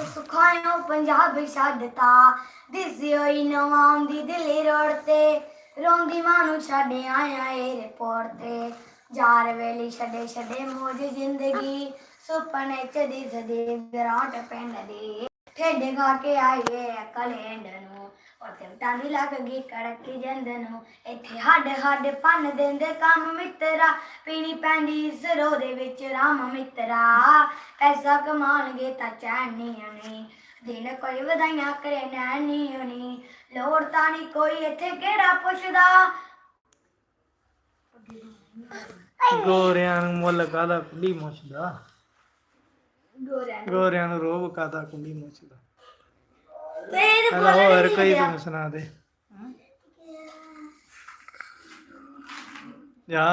ਦੁੱਖ ਸੁਖਾਇਓ ਪੰਜਾਬ ਛੱਡਤਾ। ਦਿਸੀ ਹੋਈ ਨਵਾਂ ਦੀ ਦਿੱਲੀ ਰੋਡ ਤੇ। ਰੋਂਦੀ ਮਾਂ ਨੂੰ ਛੱਡ ਆਇਆ ਏਅਰਪੋਰਟ ਤੇ। ਯਾਰ ਵੇਲੀ ਛੱਡੇ ਛੱਡੇ ਮੋਜ ਜ਼ਿੰਦਗੀ। ਸੁਪਨੇ ਚ ਦਿਸਦੀ ਗਰਾਂਟ ਪਿੰਡ ਦੀ। ਠੇਡੇ ਗਾ ਕੇ ਆਈਏ ਕਲੇਂਡ ਨੂੰ। ਉੱਥੇ ਟਾਂਦੀ ਲੱਗ ਗਈ ਕੜਕੀ ਜੰਦ ਨੂੰ। ਇੱਥੇ ਹੱਡ ਹੱਡ ਭੰਨ ਦਿੰਦੇ ਕੰਮ ਮਿੱਤਰਾ। ਪੀਣੀ ਪੈਂਦੀ ਸਰੋ ਦੇ ਵਿੱਚ ਰਾਮ ਮਿੱਤਰਾ। ਪੈਸਾ ਕਮਾਉਣਗੇ ਤਾਂ ਚੈਨ ਨਹੀਂ ਆਣੀ ਦਿਨ ਕੋਈ ਵਧਾਈਆਂ ਕਰੇ ਨੈਣ ਨਹੀਂ ਆਉਣੀ ਲੋੜ ਤਾਂ ਨਹੀਂ ਕੋਈ ਇੱਥੇ ਕਿਹੜਾ ਪੁੱਛਦਾ। ਗੋਰਿਆਂ ਨੂੰ ਮੁੱਲ ਕਾਦਾ ਕੁੱਲੀ ਮੁੱਛਦਾ? ਗੋਰਿਆਂ ਨੂੰ। ਗੋਰਿਆਂ ਨੂੰ ਰੋਬ ਕਾਦਾ ਕੁੱਲੀ ਮੁੱਛਦਾ? ਬੋਲਣ ਹੋਰ ਕੋਈ। ਤੂੰ ਸੁਣਾ ਦੇ। ਜਾ।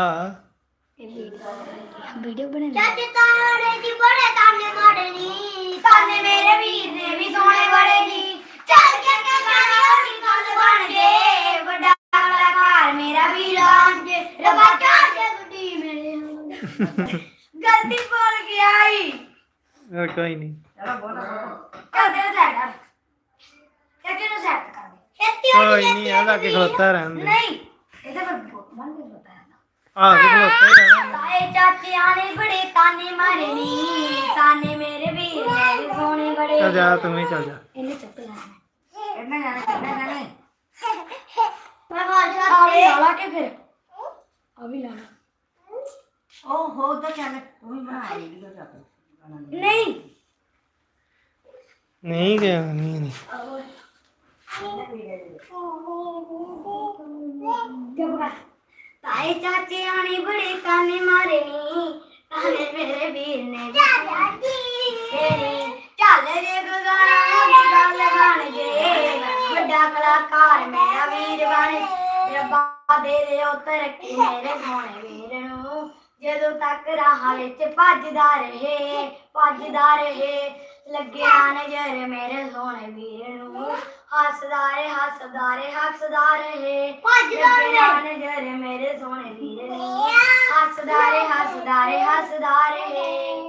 ਵੀਡੀਓ ਬਣਾ ਚਾਚੇ ਤਾਰੇ ਦੀ ਬੜੇ ਤਾਨੇ ਮਾਰਨੀ ਤਾਨੇ ਮੇਰੇ ਵੀਰ ਨੇ ਵੀ ਸੋਹਣੇ ਬੜੇ ਨੀ। ਚੱਲ ਕੇ ਕੇ ਗਾਣੇ ਹੋਣੀ ਗੱਲ ਬਣ ਗਏ। ਵੱਡਾ ਕਲਾਕਾਰ ਮੇਰਾ ਵੀ ਲਾਂਗੇ ਰੱਬਾ ਕੇ ਗੁੱਡੀ ਮੇਰੇ ਨੂੰ ਗਲਤੀ ਬੋਲ ਗਿਆ ਹੋਰ ਕੋਈ ਨਹੀਂ ਚੱਲ ਦੇ ਸੈਟ ਕਰ ਚਾਚੇ ਨੂੰ ਸੈਟ ਕਰ ਦੇ। ਛੇਤੀ ਕੋਈ ਨਹੀਂ ਆ ਲਾ ਕੇ ਖਲੋਤਾ ਰਹਿਣ ਦੇ ਨਹੀਂ ਇਹਦਾ ਫਿਰ ਬੰਦ ਕਰ ਬਤਾ ਆ ਕੇ ਖਲੋਤਾ ਹੀ ਰਹਿਣਾ ਤਾਏ ਚਾਚਿਆਂ ਨੇ ਬੜੇ ਤਾਨੇ ਤਾਨੇ ਮੇਰੇ ਵੀਰ ਸੋਹਣੇ ਬੜੇ ਚੱਲ ਜਾ ਤੂੰ ਵੀ ਚੱਲ ਜਾ। ਇਹਨੇ ਚੱਪ ਲੈਣਾ ਇਹਨੇ ਜਾਣਾ ਕਿੰਨੇ ਜਾਣੇ ਮੈਂ ਬਾਜਾ ਆ ਵੀ ਲਾ ਕੇ ਫਿਰ। ਆ ਵੀ ਲਾ ਲਾ। ਉਹ ਹੋ ਤਾਂ ਚੱਲ ਤੂੰ ਹੀ ਬਣਾ ਵੀਡੀਓ ਚੱਕ ਨਹੀਂ ਨਹੀਂ ਗਿਆ ਨਹੀਂ। ਨਹੀਂ ਤਾਏ ਚਾਚਿਆਂ ਨੇ ਬੜੇ ਤਾਨੇ ਮਾਰੇ ਨੀ ਤਾਨੇ ਮੇਰੇ ਵੀਰ ਨੇ। ਚੱਲ ਜੇ ਗਗਾਣਾ ਦੀ ਗੱਲ ਬਣ ਜੇ ਵੱਡਾ ਕਲਾਕਾਰ ਮੇਰਾ ਵੀਰ ਬਣ ਰੱਬਾ ਦੇ ਦੇ ਉਹ ਤਰੱਕੀ ਮੇਰੇ ਸੋਹਣੇ ਵੀਰ ਨੂੰ ਜਦੋਂ ਤੱਕ ਰਾਹ ਵਿੱਚ ਭੱਜਦਾ ਰਹੇ ਭੱਜਦਾ ਰਹੇ ਲੱਗਿਆ ਨਜ਼ਰ ਮੇਰੇ ਸੋਹਣੇ ਵੀਰ ਨੂੰ। ਹੱਸਦਾ ਰਹੇ ਹੱਸਦਾ ਰਹੇ ਹੱਸਦਾ ਰਹੇ। ਭੱਜਦਾ ਨਜ਼ਰ ਮੇਰੇ ਸੋਹਣੇ ਵੀਰ ਨੂੰ। ਹੱਸਦਾ ਰਹੇ ਹੱਸਦਾ ਰਹੇ ਹੱਸਦਾ ਰਹੇ।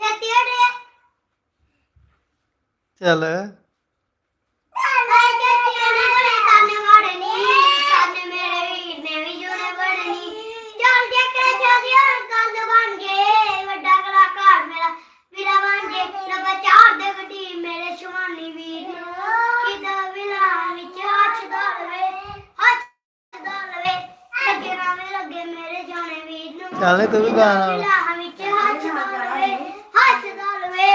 ਛੇਤੀ ਅੜੇ ਚੱਲ। ਚੱਲ ਤੂੰ ਵੀ ਗਾਣਾ ਵਿੱਚ ਹੱਥ ਡਾਲਵੇ ਹੱਥ ਡਾਲਵੇ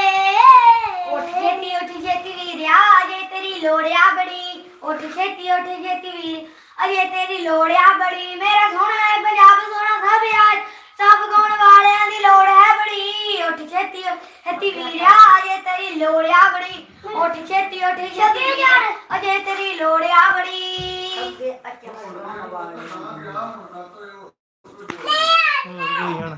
ਉੱਠ ਛੇਤੀ ਉੱਠ ਛੇਤੀ ਵੀਰਿਆ ਅਜੇ ਤੇਰੀ ਲੋੜਿਆ ਬੜੀ ਉੱਠ ਛੇਤੀ ਉੱਠ ਛੇਤੀ ਵੀਰ ਅਜੇ ਤੇਰੀ ਲੋੜਿਆ ਬੜੀ ਮੇਰਾ ਸੋਹਣਾ ਹੈ ਪੰਜਾਬ ਸੋਹਣਾ ਸਭ ਅੱਜ ਸਭ ਗਾਉਣ ਵਾਲਿਆਂ ਦੀ ਲੋੜ ਹੈ ਬੜੀ ਉੱਠ ਛੇਤੀ ਛੇਤੀ ਵੀਰਿਆ ਅਜੇ ਤੇਰੀ ਲੋੜਿਆ ਬੜੀ ਉੱਠ ਛੇਤੀ ਉੱਠ ਛੇਤੀ ਵੀਰ ਅਜੇ ਤੇਰੀ ਲੋੜਿਆ ਬੜੀ ਅੱਗੇ ਅੱਗੇ ചെയ്യാണ്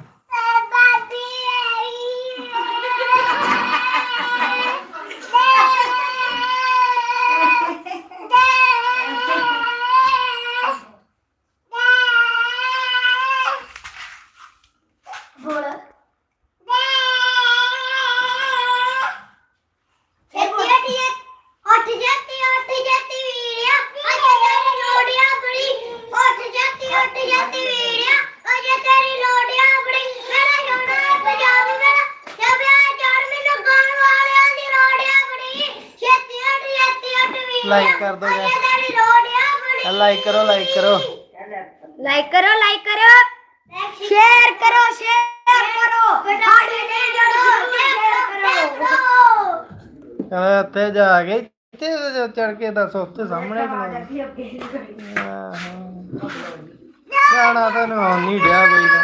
ਲਾਈਕ ਕਰ ਦੋ ਬੜੀ ਲਾਈਕ ਕਰੋ ਲਾਈਕ ਕਰੋ। ਲਾਈਕ ਕਰੋ ਲਾਈਕ ਕਰੋ। ਸ਼ੇਅਰ ਕਰੋ ਸ਼ੇਅਰ ਕਰੋ। ਸਾਡੇ ਸ਼ੇਅਰ ਕਰੋ। ਚੱਲ ਉੱਤੇ ਜਾ ਕੇ ਇੱਥੇ ਚੜ ਕੇ ਦੱਸ ਉੱਥੇ ਸਾਹਮਣੇ ਤੇ ਅੱਗੇ ਅੱਗੇ ਆਹੋ। ਗਾਣਾ ਤੁਹਾਨੂੰ ਆਉਣ ਨਹੀਂ ਡਿਆ ਕੋਈ ਦਾ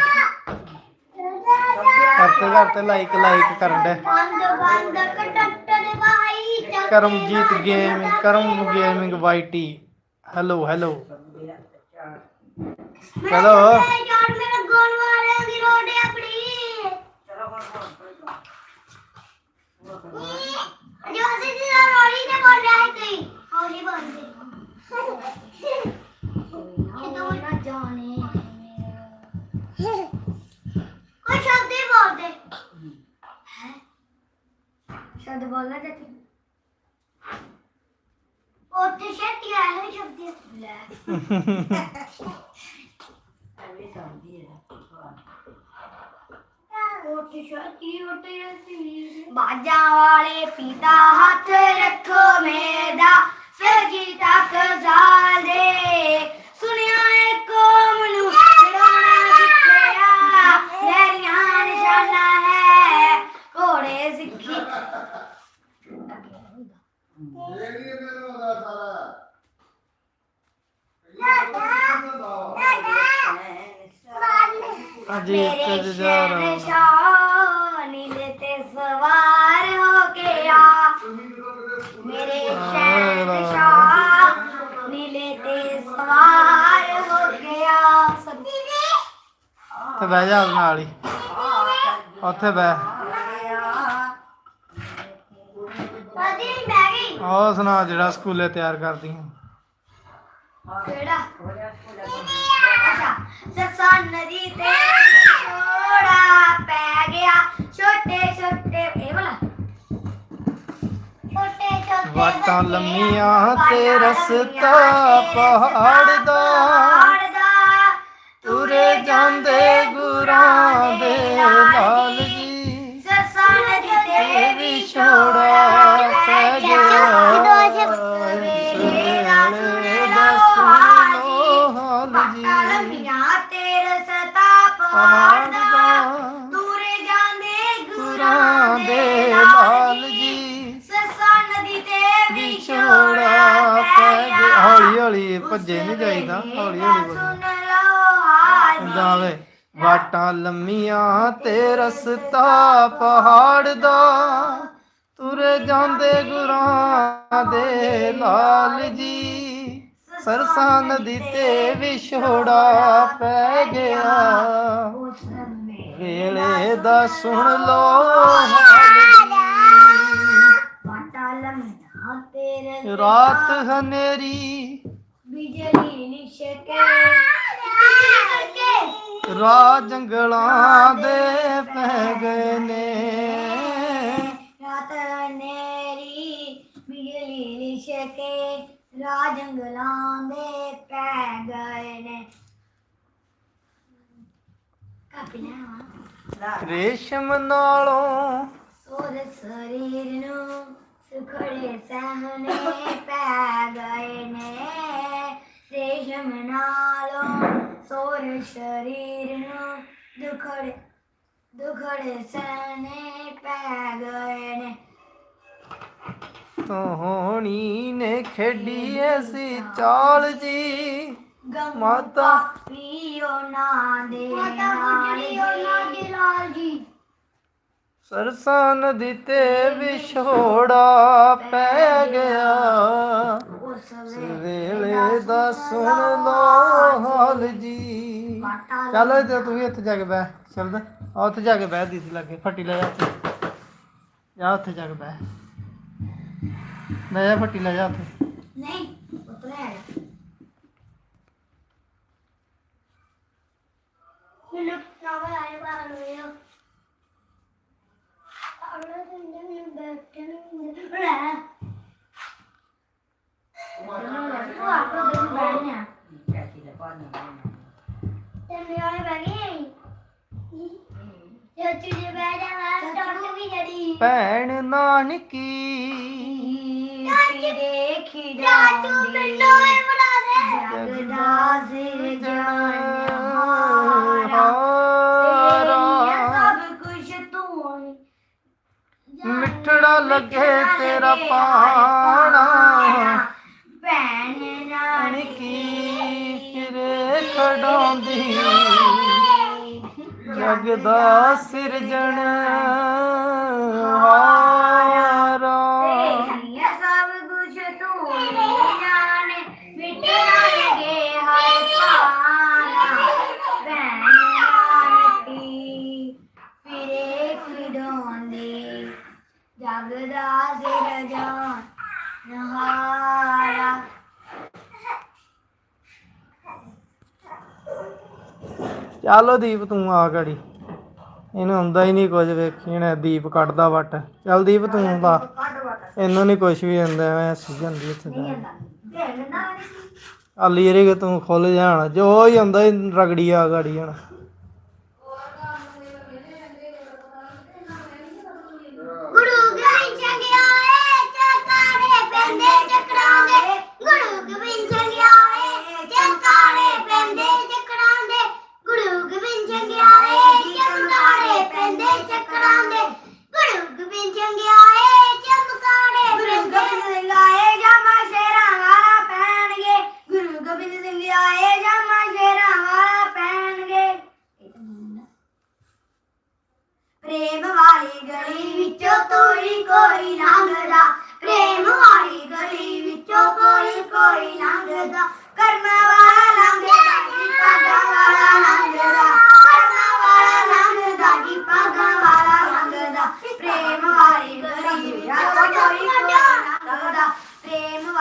ਕਰਤੇ ਕਰਤੇ ਲਾਈਕ ਲਾਈਕ ਕਰਨ ਦੇ ਬੰਦ ਬੰਦ ਚੱਲ Karamjit game Karam gaming ਵਾਈਟੀ hello hello ਚਲੋ ਯਾਰ ਮੇਰਾ ਗੋਲ ਵਾਲਿਆਂ ਦੀ ਰੋਡ ਹੈ ਆਪਣੀ। ਚਲੋ ਹੁਣ ਲੈ ਐਵੇਂ ਸਮਝੀ ਹੈ ਉੱਥੇ ਛੇਤੀ ਉੱਤੇ ਬਾਜਾਂ ਵਾਲੇ ਪਿਤਾ ਹੱਥ ਰੱਖੋ ਮੇਰਾ ਸਜੀ ਤੱਕ ਸਾਦੇ ਸੁਣਿਆ ਏ ਅਜੀਬ ਕਜਦਾਰ ਨਿਸ਼ਾਨੀ ਤੇ ਸਵਾਰ ਹੋ ਗਿਆ ਮੇਰੇ ਸ਼ਹਿਰ ਨਿਸ਼ਾਨ ਨੀਲੇ ਤੇ ਸਵਾਰ ਹੋ ਗਿਆ ਤੇ ਬਹਿ ਜਾ ਨਾਲ ਹੀ ਉੱਥੇ ਬਹਿ। ਉਹ ਸੁਣਾ ਜਿਹੜਾ ਸਕੂਲੇ ਤਿਆਰ ਕਰਦੀ ਹਾਂ ਸਨ ਤੇ ਪੈ ਗਿਆ। ਛੋਟੇ ਲੰਮੀਆਂ ਤੇ ਰਸਤਾ ਪਹਾੜ ਦਾ ਤੁਰ ਜਾਂਦੇ ਗੁਰਾਂ ਦੇ ਲਾਲ ਜੀ ਸਸਾਂ ਨਦੀ ਤੇ ਵੀ ਛੋੜਾ ਪੈ ਪਹਾੜ ਦਾ ਦਾ ਦੂਰੇ ਜਾਂਦੇ ਗੁਰਾਂ ਗੁਰਾਂ ਦੇ ਲਾਲ। ਜੀ ਸੱਸਾ ਨਦੀ ਤੇ ਵਿਛੋੜਾ ਪੈ ਗਿਆ ਹੌਲੀ ਹੌਲੀ ਭੱਜੇ ਨਹੀਂ ਜਾਈਦਾ ਹੌਲੀ ਹੌਲੀ ਹਾਲ ਜਾਵੇ ਵਾਟਾਂ ਲੰਮੀਆਂ ਤੇ ਰਸਤਾ ਪਹਾੜ ਦਾ। ਤੁਰੇ ਜਾਂਦੇ ਗੁਰਾਂ ਦੇ ਲਾਲ ਜੀ। ਸਰਸਾ ਨਦੀ ਤੇ ਵਿਛੋੜਾ ਪੈ ਗਿਆ। ਵੇਲੇ ਦਾ ਸੁਣ ਲੋ ਰਾਤ ਹਨੇਰੀ। ਬਿਜਲੀ ਕਰਕੇ ਰਾਹ ਜੰਗਲਾਂ ਦੇ ਪੈ ਗਏ ਨੇ ਰਾਤ ਨੇਰੀ ਬਿਜਲੀ ਲਿਸ਼ਕੇ ਰਾਹ ਜੰਗਲਾਂ ਦੇ ਪੈ ਗਏ ਨੇ। ਕਾਪੀਨਾ ਰੇਸ਼ਮ ਨਾਲੋਂ ਸੋਰ ਸਰੀਰ ਨੂੰ ਸੁਖੜੇ ਸਹਨੇ ਪੈ ਗਏ ਨੇ। ਰੇਸ਼ਮ ਨਾਲੋਂ ਸੋਰ ਸਰੀਰ ਨੂੰ ਦੁਖੜੇ ਦੁਖੜੇ ਸਹਨੇ ਪੈ ਗਏ ਨੇ। ਤੋਹਣੀ ਨੇ ਖੇਡੀ ਐਸੀ ਚਾਲ ਜੀ। ਮਾਤਾ ਪੀਓ ਨਾ ਦੇ ਮਾਤਾ ਗੁਜਰੀ ਉਹਨਾਂ ਦੇ ਲਾਲ ਜੀ। ਸਰਸਾ ਨਦੀ ਤੇ ਵਿਛੋੜਾ ਪੈ ਗਿਆ। ਉਸ ਵੇਲੇ ਦਾ ਸੁਣ ਲੋ ਹਾਲ ਜੀ। ਚੱਲ ਤੇ ਤੂੰ ਵੀ ਉੱਥੇ ਜਾ ਕੇ ਬਹਿ ਸ਼ਬਦ ਆ ਉੱਥੇ ਜਾ ਕੇ ਬਹਿ ਦੀਦੀ ਲੱਗੇ ਫੱਟੀ ਲੈ ਜਾ ਉੱਥੇ। ਜਾ ਉੱਥੇ ਜਾ ਕੇ ਬਹਿ। ਲੈ ਜਾ ਫੱਟੀ ਲੈ ਜਾ ਉੱਥੇ। ਨਹੀਂ ਉਤਰੇ ਆਇਆ ਮੈਨੂੰ ਨਾਵਲ ਆਏ ਬਾਹਰ ਹੋਇਆ ਅਗਲਾ ਦਿਨ ਜਦ ਮੈਂ ਬੈਠੇ ਨੂੰ ਲੈ। ਉਹ ਚਾਚੀ ਦਾ ਪਾਣੀ ਤੇ ਮੇਰੇ ਬੈਠ ਭੈਣ ਨਾਨਕੀ। ਦੇਖੀ ਜਾਂਦੀ। ਜਗ ਦਾ। ਸਿਰ ਹਾਰਾ। ਸਭ ਕੁਝ ਤੂੰ ਮਿੱਠੜਾ ਲੱਗੇ ਤੇਰਾ ਪਾਣਾ ਜਗ ਦਾ ਸਿਰਜਣ ਹਾਰਾ ਸਭ ਕੁਝ ਤੂੰ ਜਾਣੇ ਮਿੱਟਣਾ ਲਗੇ ਹਰ ਪਾਣਾ ਭੈਣ ਨਾਨਕੀ ਫਿਰੇ ਖਿਡਾਉਂਦੀ ਜਗ ਦਾ ਸਿਰਜਣ ਨਹਾਰਾ ਚਲੋ ਦੀਪ ਤੂੰ ਆ ਗੜੀ। ਇਹਨੂੰ ਆਉਂਦਾ ਹੀ ਨਹੀਂ ਕੁਝ ਵੇਖੀ ਨੇ ਦੀਪ ਕੱਢਦਾ ਵੱਟ। ਚੱਲ ਦੀਪ ਤੂੰ ਲਾ। ਇਹਨੂੰ ਨਹੀਂ ਕੁਝ ਵੀ ਆਉਂਦਾ ਐਵੇਂ ਹੱਸੀ ਜਾਂਦੀ ਇੱਥੇ ਤਾਂ ਦੇ ਨਾ ਆਲੀ ਰੇ ਕਿ ਤੂੰ ਖੁੱਲ ਜਾਣ। ਜੋ ਹੀ ਆਉਂਦਾ ਰਗੜੀ ਆ ਗਾੜੀ ਹਣ।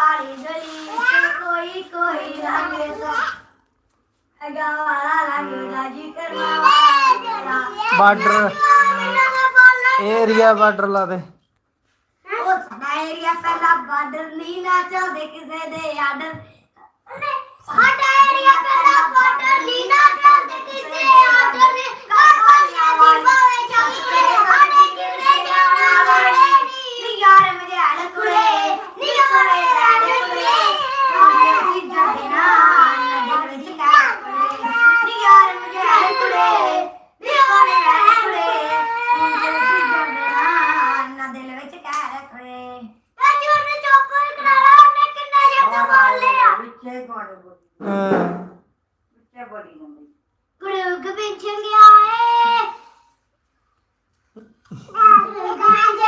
ਵਾਲੀ ਗਲੀ ਕੋਈ ਕੋਈ ਵਾਲਾ ਜੀ ਵਾਲਾ ਲੰਘਦਾ ਬਾਰਡਰ ਏਰੀਆ ਬਾਰਡਰ ਲਾ ਦੇ। ਉਹ ਸਾਡਾ ਏਰੀਆ ਪਹਿਲਾ ਬਾਰਡਰ ਨਹੀਂ ਨਾ ਚਾਹਦੇ ਕਿਸੇ ਦੇ ਆਰਡਰ ਸਾਡਾ ਏਰੀਆ ਪਹਿਲਾ ਬਾਰਡਰ ਨਹੀਂ ਨਾ ਚਾਹਦੇ ਕਿਸੇ ਦੇ ਆਰਡਰ ਗੁਰੂ ਗੋਬਿੰਦ ਸਿੰਘ ਆਏ ਗੁਰੂ ਗੋਬਿੰਦ